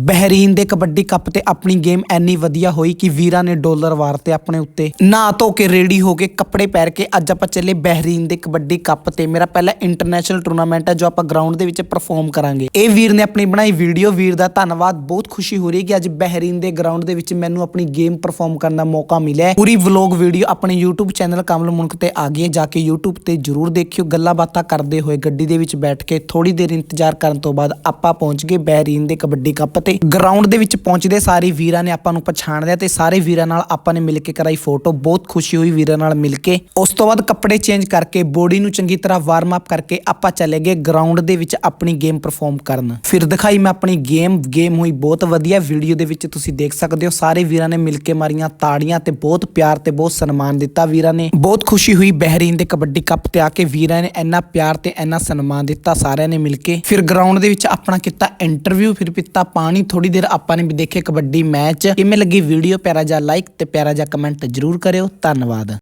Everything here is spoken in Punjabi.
ਬਹਿਰੀਨ ਦੇ ਕਬੱਡੀ ਕੱਪ ਤੇ ਆਪਣੀ ਗੇਮ ਐਨੀ ਵਧੀਆ ਹੋਈ ਕਿ ਵੀਰਾਂ ਨੇ ਡਾਲਰ ਵਾਰਤੇ ਆਪਣੇ ਉੱਤੇ ਨਾ ਧੋ ਕੇ ਰੈਡੀ ਹੋ ਕੇ ਕੱਪੜੇ ਪਹਿਨ ਕੇ ਅੱਜ ਆਪਾਂ ਚੱਲੇ ਬਹਿਰੀਨ ਦੇ ਕਬੱਡੀ ਕੱਪ ਤੇ। ਮੇਰਾ ਪਹਿਲਾ ਇੰਟਰਨੈਸ਼ਨਲ ਟੂਰਨਾਮੈਂਟ ਹੈ ਜੋ ਆਪਾਂ ਗਰਾਊਂਡ ਦੇ ਵਿੱਚ ਪਰਫਾਰਮ ਕਰਾਂਗੇ। ਇਹ ਵੀਰ ਨੇ ਆਪਣੀ ਬਣਾਈ ਵੀਡੀਓ ਵੀਰ ਦਾ ਧੰਨਵਾਦ। ਬਹੁਤ ਖੁਸ਼ੀ ਹੋ ਰਹੀ ਹੈ ਕਿ ਅੱਜ ਬਹਿਰੀਨ ਦੇ ਗਰਾਊਂਡ ਦੇ ਵਿੱਚ ਮੈਨੂੰ ਆਪਣੀ ਗੇਮ ਪਰਫਾਰਮ ਕਰਨ ਦਾ ਮੌਕਾ ਮਿਲਿਆ ਪੂਰੀ ਵਲੌਗ ਵੀਡੀਓ ਆਪਣੇ YouTube ਚੈਨਲ ਕਮਲ ਮੁਲਕ ਤੇ ਆ ਗਈ ਹੈ। ਜਾ ਕੇ YouTube ਤੇ ਜਰੂਰ ਦੇਖਿਓ। ਗੱਲਾਂ ਬਾਤਾਂ ਕਰਦੇ ਹੋਏ ਗੱਡੀ ਦੇ ਵਿੱਚ ਬੈਠ ਕੇ ਥੋੜੀ ਦੇਰ ਇੰਤਜ਼ਾਰ ਕਰਨ ਤੋਂ ਬਾਅਦ ਆਪਾਂ ਪਹੁੰਚ ਗਏ ਬਹਿਰੀਨ ਦੇ ਕਬੱਡੀ ਕੱਪ ਤੇ ਗਰਾਊਂਡ ਦੇ ਵਿੱਚ ਪਹੁੰਚਦੇ ਸਾਰੇ ਵੀਰਾਂ ਨੇ ਆਪਾਂ ਨੂੰ ਪਛਾਣ ਲਿਆ ਤੇ ਸਾਰੇ ਵੀਰਾਂ ਨਾਲ ਆਪਾਂ ਨੇ ਮਿਲ ਕੇ ਕਰਾਈ ਫੋਟੋ ਬਹੁਤ ਖੁਸ਼ੀ ਹੋਈ ਵੀਰਾਂ ਨਾਲ ਮਿਲ ਕੇ। ਉਸ ਤੋਂ ਬਾਅਦ ਕੱਪੜੇ ਚੇਂਜ ਕਰਕੇ ਬੋਡੀ ਨੂੰ ਚੰਗੀ ਤਰ੍ਹਾਂ ਵਾਰਮ ਅਪ ਕਰਕੇ ਆਪਾਂ ਚਲੇ ਗਏ ਗਰਾਊਂਡ ਦੇ ਵਿੱਚ ਆਪਣੀ ਗੇਮ ਪਰਫਾਰਮ ਕਰਨ। ਫਿਰ ਦਿਖਾਈ ਮੈਂ ਆਪਣੀ ਗੇਮ ਗੇਮ ਹੋਈ ਬਹੁਤ ਵਧੀਆ। ਵੀਡੀਓ ਦੇ ਵਿੱਚ ਤੁਸੀਂ ਦੇਖ ਸਕਦੇ ਹੋ, ਸਾਰੇ ਵੀਰਾਂ ਨੇ ਮਿਲ ਕੇ ਮਾਰੀਆਂ ਤਾੜੀਆਂ ਤੇ ਬਹੁਤ ਪਿਆਰ ਤੇ ਬਹੁਤ ਸਨਮਾਨ ਦਿੱਤਾ ਵੀਰਾਂ ਨੇ। ਬਹੁਤ ਖੁਸ਼ੀ ਹੋਈ ਬਹਿਰੀਨ ਦੇ ਕਬੱਡੀ ਕੱਪ ਤੇ ਆ ਕੇ ਵੀਰਾਂ ਨੇ ਇੰਨਾ ਪਿਆਰ ਤੇ ਇੰਨਾ ਸਨਮਾਨ ਦਿੱਤਾ ਸਾਰਿਆਂ ਨੇ ਮਿਲ ਕੇ। ਫਿਰ ਗਰਾਊਂਡ ਦੇ ਵਿੱਚ ਆਪਣਾ ਕੀਤਾ ਇੰਟਰਵਿਊ ਫਿਰ ਪੀਤਾ ਪਾਣੀ ਥੋੜੀ ਦੇਰ ਆਪਾਂ ਨੇ ਵੀ ਦੇਖੇ ਕਬੱਡੀ ਮੈਚ। ਕਿਵੇਂ ਲੱਗੀ ਵੀਡੀਓ ਪਿਆਰਾ ਜਿਹਾ ਲਾਈਕ ਤੇ ਪਿਆਰਾ ਜਿਹਾ ਕਮੈਂਟ ਜਰੂਰ ਕਰਿਓ। ਧੰਨਵਾਦ।